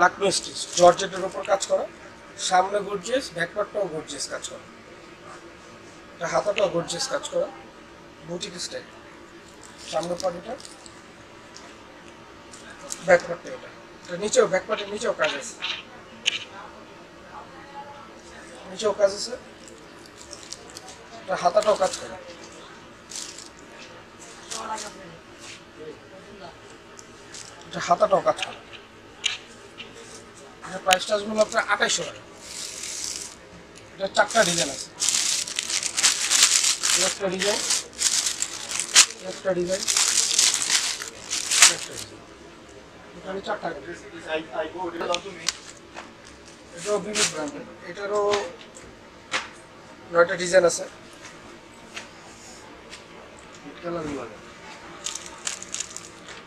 Lucknow stitch জর্জেটের উপর কাজ করা, সামনে গর্জিয়াস ব্যাকপার্টটাও গর্জিয়াস কাজ করা এটা হাতাটাও গর্জিয়াস কাজ করা, বুটিক স্টাইল। সামনের পাটিটা ব্যাকপার্টটা এটা। এটা নিচেও ব্যাকপার্টের নিচেও কাজ আছে। নিচেও কাজ আছে। এটা হাতাটাও কাজ করে। এটা হাতাটাও কাজ করে। টাকা। ডিজাইন আছে। এটাও বিভিন্ন এটারও নয়টা ডিজাইন আছে।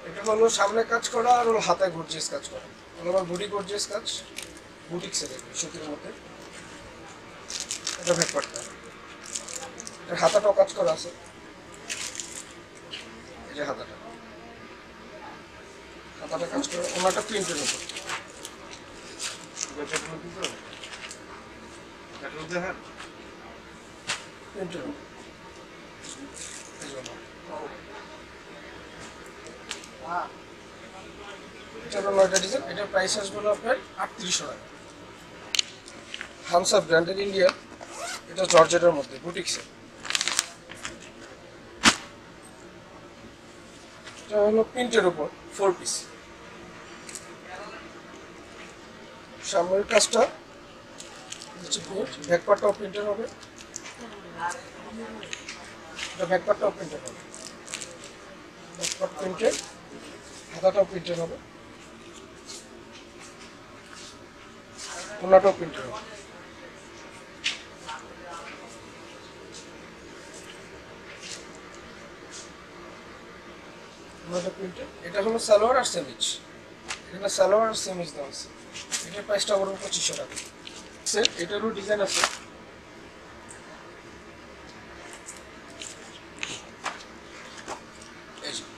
এটা হলো সামনে কাজ করা আর হলো হাতে গর্জিয়াস কাজ করা। হলো আমার বুটি গর্জিয়াস কাজ বুটিক সেলে সুতির মধ্যে। এটা ভেট করতে হবে এটার হাতাটাও কাজ করা আছে। এই যে হাতাটা। হাতাটা কাজ করা ওনাটা প্রিন্টের উপর। প্রিন্টের উপর। এটা এটার প্রাইস আসবে হলো আপনার আটত্রিশশো টাকা। হামসা ব্র্যান্ডেড ইন্ডিয়া এটা জর্জেটের মধ্যে, বুটিক্সে। এটা হলো প্রিন্টের উপর ফোর পিস সামনের কাজটা প্রিন্টের হবে। এটা ব্যাকপার্টটাও প্রিন্টের হবে। প্রিন্টের হাতাটাও হবে। এটা হলো সালোয়ার আর সালোয়ার আর পঁচিশশো টাকা। এটারও ডিজাইন আছে।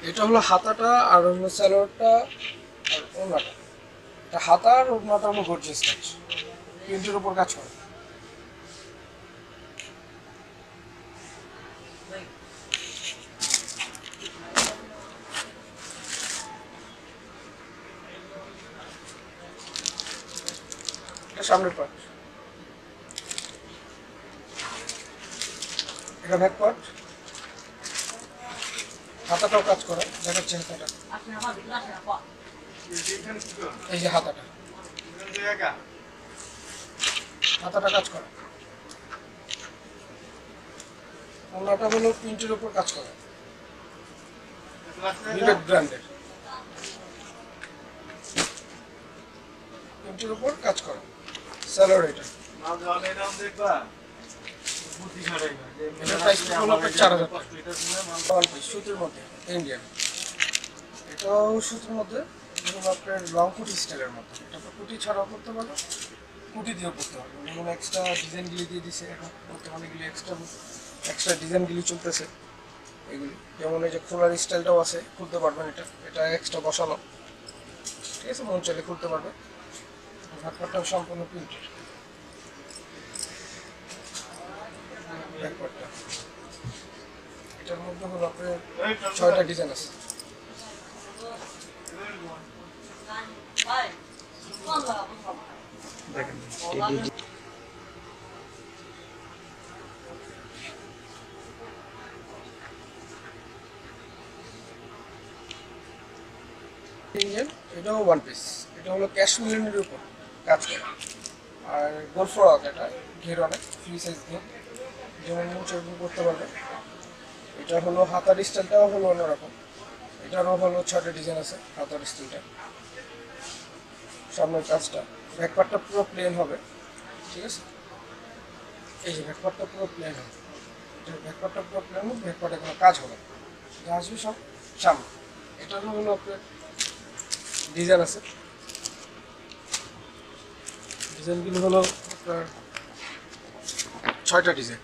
এটা হলো হাতাটা আর হলো সালোয়ারটা আর ওনাটা হাতা আর ওনাটা হলো গর্জিয়াস কাজ প্রিন্টের উপর কাজ করে। সামনের পার্ট এটা ব্যাক পার্ট হাতাটাও কাজ করে দেখাচ্ছে হাতাটা। এই যে হাতাটা। হাতাটা কাজ করে। ওনাটা হলো প্রিন্টের উপর কাজ করে। ব্র্যান্ডের। উপর কাজ করে। সুতির মধ্যে ইন্ডিয়ান এটাও সুতির মধ্যে লং কুটি স্টাইলের মধ্যে। এটা কুটি ছাড়াও করতে পারবে কুটি দিয়েও করতে পারবে যেমন এক্সট্রা ডিজাইনগুলি দিয়ে দিছে এখন। এগুলি এক্সট্রা এক্সট্রা ডিজাইনগুলি চলতেছে। এগুলি। যেমন এই যে খোলার স্টাইলটাও আছে, খুলতে পারবেন এটা। এটা এক্সট্রা বসানো। ঠিক আছে, মন চাইলে খুলতে পারবে। ভাটপাটটাও সম্পূর্ণ প্রিন্টের ব্যাকপার্টটা এটার মধ্যে হলো আপনার ছয়টা ডিজাইন আছে। ওয়ান পিস এটা হলো উপর করে। আর এটা, ঘের অনেক করতে পারবে। এটা হলো হাতার স্টাইলটাও ছয়টা ডিজাইন আছে হাতার সামনের কাজটা। ব্যাকপার্টটা পুরো প্লেন হবে। ঠিক আছে? এই যে ব্যাকপার্টটা পুরো প্লেন হবে। ব্যাকপার্টটা পুরো প্লেন হবে ব্যাকপার্টে কোনো কাজ হবে। যা আসবে সব সামনে। এটার হলো আপনার ডিজাইন আছে। ডিজাইনগুলো হলো আপনার ছয়টা ডিজাইন